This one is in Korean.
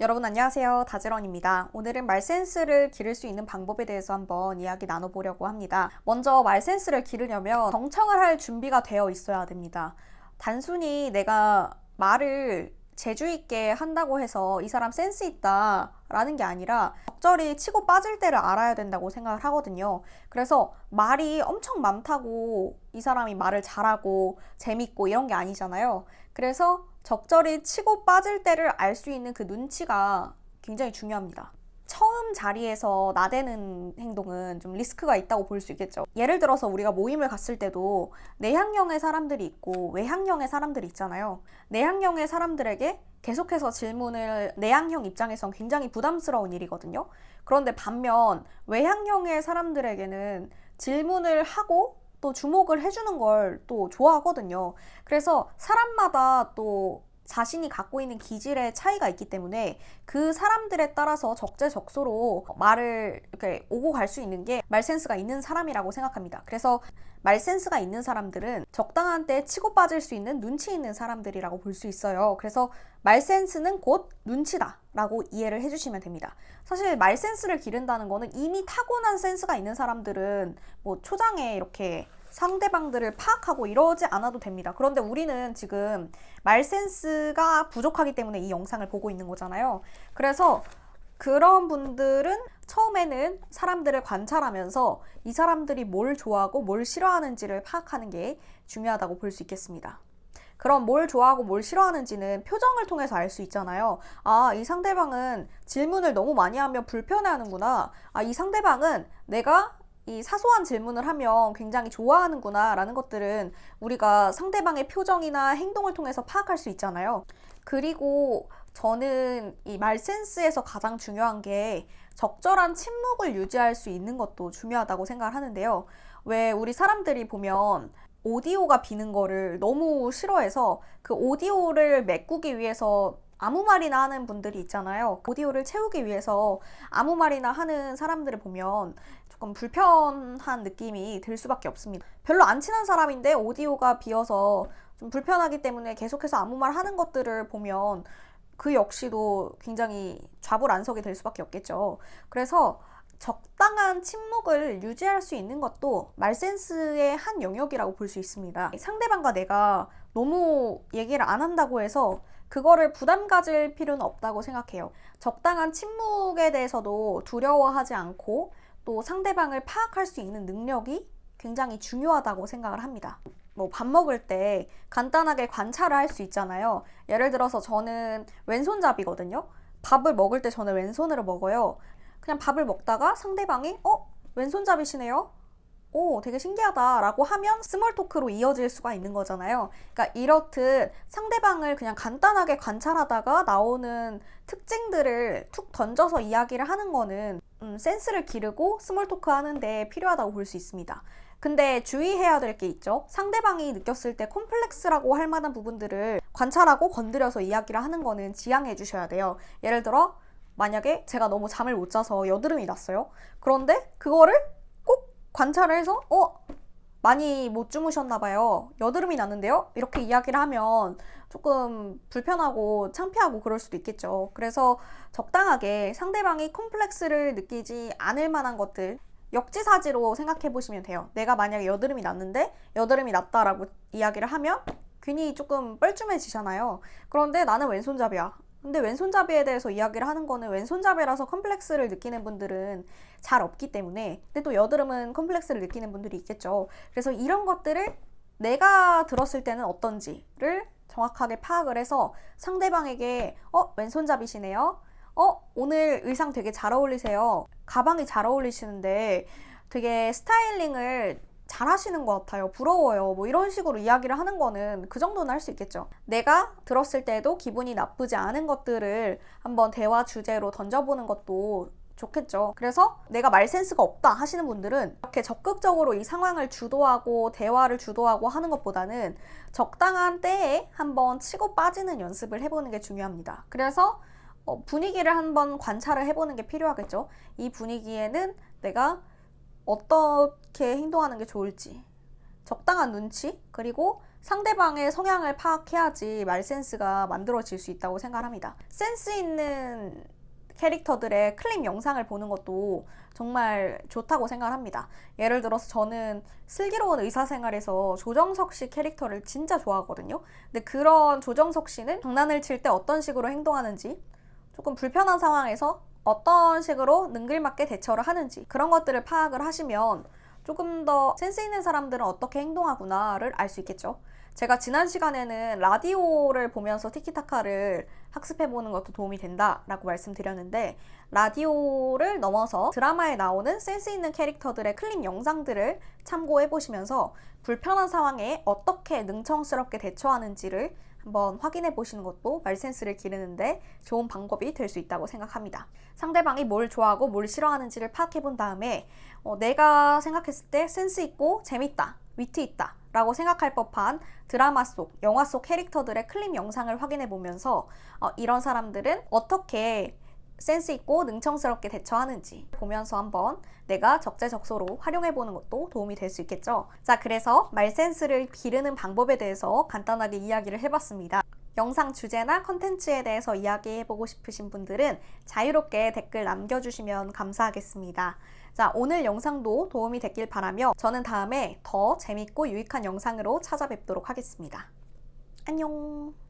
여러분 안녕하세요. 다지런입니다. 오늘은 말센스를 기를 수 있는 방법에 대해서 한번 이야기 나눠보려고 합니다. 먼저 말센스를 기르려면 정청을 할 준비가 되어 있어야 됩니다. 단순히 내가 말을 재주 있게 한다고 해서 이 사람 센스 있다 라는 게 아니라 적절히 치고 빠질 때를 알아야 된다고 생각을 하거든요. 그래서 말이 엄청 많다고 이 사람이 말을 잘하고 재밌고 이런 게 아니잖아요. 그래서 적절히 치고 빠질 때를 알 수 있는 그 눈치가 굉장히 중요합니다. 처음 자리에서 나대는 행동은 좀 리스크가 있다고 볼 수 있겠죠. 예를 들어서 우리가 모임을 갔을 때도 내향형의 사람들이 있고 외향형의 사람들이 있잖아요. 내향형의 사람들에게 계속해서 질문을 내향형 입장에선 굉장히 부담스러운 일이거든요. 그런데 반면 외향형의 사람들에게는 질문을 하고 또 주목을 해주는 걸 또 좋아하거든요. 그래서 사람마다 또 자신이 갖고 있는 기질의 차이가 있기 때문에 그 사람들에 따라서 적재적소로 말을 이렇게 오고 갈 수 있는 게 말센스가 있는 사람이라고 생각합니다. 그래서 말센스가 있는 사람들은 적당한 때 치고 빠질 수 있는 눈치 있는 사람들이라고 볼 수 있어요. 그래서 말센스는 곧 눈치다 라고 이해를 해주시면 됩니다. 사실 말센스를 기른다는 거는 이미 타고난 센스가 있는 사람들은 뭐 초장에 이렇게 상대방들을 파악하고 이러지 않아도 됩니다. 그런데 우리는 지금 말센스가 부족하기 때문에 이 영상을 보고 있는 거잖아요. 그래서 그런 분들은 처음에는 사람들을 관찰하면서 이 사람들이 뭘 좋아하고 뭘 싫어하는지를 파악하는 게 중요하다고 볼 수 있겠습니다. 그럼 뭘 좋아하고 뭘 싫어하는지는 표정을 통해서 알 수 있잖아요. 아, 이 상대방은 질문을 너무 많이 하면 불편해 하는구나. 아, 이 상대방은 내가 이 사소한 질문을 하면 굉장히 좋아하는구나 라는 것들은 우리가 상대방의 표정이나 행동을 통해서 파악할 수 있잖아요. 그리고 저는 이 말센스에서 가장 중요한 게 적절한 침묵을 유지할 수 있는 것도 중요하다고 생각을 하는데요. 왜 우리 사람들이 보면 오디오가 비는 거를 너무 싫어해서 그 오디오를 메꾸기 위해서 아무 말이나 하는 분들이 있잖아요. 오디오를 채우기 위해서 아무 말이나 하는 사람들을 보면 조금 불편한 느낌이 들 수밖에 없습니다. 별로 안 친한 사람인데 오디오가 비어서 좀 불편하기 때문에 계속해서 아무 말 하는 것들을 보면 그 역시도 굉장히 좌불안석이 될 수밖에 없겠죠. 그래서 적당한 침묵을 유지할 수 있는 것도 말센스의 한 영역이라고 볼 수 있습니다. 상대방과 내가 너무 얘기를 안 한다고 해서 그거를 부담 가질 필요는 없다고 생각해요. 적당한 침묵에 대해서도 두려워하지 않고 또 상대방을 파악할 수 있는 능력이 굉장히 중요하다고 생각을 합니다. 뭐 밥 먹을 때 간단하게 관찰을 할 수 있잖아요. 예를 들어서 저는 왼손잡이거든요. 밥을 먹을 때 저는 왼손으로 먹어요. 그냥 밥을 먹다가 상대방이 어? 왼손잡이시네요? 오, 되게 신기하다라고 하면 스몰 토크로 이어질 수가 있는 거잖아요. 그러니까 이렇듯 상대방을 그냥 간단하게 관찰하다가 나오는 특징들을 툭 던져서 이야기를 하는 거는 음, 센스를 기르고 스몰 토크 하는데 필요하다고 볼 수 있습니다. 근데 주의해야 될 게 있죠. 상대방이 느꼈을 때 콤플렉스라고 할 만한 부분들을 관찰하고 건드려서 이야기를 하는 거는 지양해 주셔야 돼요. 예를 들어, 만약에 제가 너무 잠을 못 자서 여드름이 났어요. 그런데 그거를 꼭 관찰을 해서, 어, 많이 못 주무셨나 봐요. 여드름이 났는데요? 이렇게 이야기를 하면 조금 불편하고 창피하고 그럴 수도 있겠죠. 그래서 적당하게 상대방이 콤플렉스를 느끼지 않을 만한 것들, 역지사지로 생각해 보시면 돼요. 내가 만약에 여드름이 났는데 여드름이 났다라고 이야기를 하면 괜히 조금 뻘쭘해지잖아요. 그런데 나는 왼손잡이야. 근데 왼손잡이에 대해서 이야기를 하는 거는 왼손잡이라서 컴플렉스를 느끼는 분들은 잘 없기 때문에 근데 또 여드름은 컴플렉스를 느끼는 분들이 있겠죠. 그래서 이런 것들을 내가 들었을 때는 어떤지를 정확하게 파악을 해서 상대방에게 어 왼손잡이시네요. 어 오늘 의상 되게 잘 어울리세요. 가방이 잘 어울리시는데 되게 스타일링을 잘 하시는 것 같아요. 부러워요. 뭐 이런 식으로 이야기를 하는 거는 그 정도는 할 수 있겠죠. 내가 들었을 때도 기분이 나쁘지 않은 것들을 한번 대화 주제로 던져보는 것도 좋겠죠. 그래서 내가 말 센스가 없다 하시는 분들은 이렇게 적극적으로 이 상황을 주도하고 대화를 주도하고 하는 것보다는 적당한 때에 한번 치고 빠지는 연습을 해보는 게 중요합니다. 그래서 어, 분위기를 한번 관찰을 해보는 게 필요하겠죠. 이 분위기에는 내가 어떻게 행동하는 게 좋을지 적당한 눈치 그리고 상대방의 성향을 파악해야지 말 센스가 만들어질 수 있다고 생각합니다. 센스 있는 캐릭터들의 클립 영상을 보는 것도 정말 좋다고 생각합니다. 예를 들어서 저는 슬기로운 의사생활에서 조정석 씨 캐릭터를 진짜 좋아하거든요. 근데 그런 조정석 씨는 장난을 칠 때 어떤 식으로 행동하는지 조금 불편한 상황에서 어떤 식으로 능글맞게 대처를 하는지 그런 것들을 파악을 하시면 조금 더 센스 있는 사람들은 어떻게 행동하구나를 알 수 있겠죠. 제가 지난 시간에는 라디오를 보면서 티키타카를 학습해보는 것도 도움이 된다라고 말씀드렸는데 라디오를 넘어서 드라마에 나오는 센스 있는 캐릭터들의 클립 영상들을 참고해 보시면서 불편한 상황에 어떻게 능청스럽게 대처하는지를 한번 확인해 보시는 것도 말센스를 기르는데 좋은 방법이 될 수 있다고 생각합니다. 상대방이 뭘 좋아하고 뭘 싫어하는지를 파악해 본 다음에 어, 내가 생각했을 때 센스 있고 재밌다, 위트 있다 라고 생각할 법한 드라마 속, 영화 속 캐릭터들의 클립 영상을 확인해 보면서 어, 이런 사람들은 어떻게 센스 있고 능청스럽게 대처하는지 보면서 한번 내가 적재적소로 활용해 보는 것도 도움이 될 수 있겠죠. 자, 그래서 말 센스를 기르는 방법에 대해서 간단하게 이야기를 해봤습니다. 영상 주제나 컨텐츠에 대해서 이야기해보고 싶으신 분들은 자유롭게 댓글 남겨주시면 감사하겠습니다. 자, 오늘 영상도 도움이 됐길 바라며 저는 다음에 더 재밌고 유익한 영상으로 찾아뵙도록 하겠습니다. 안녕!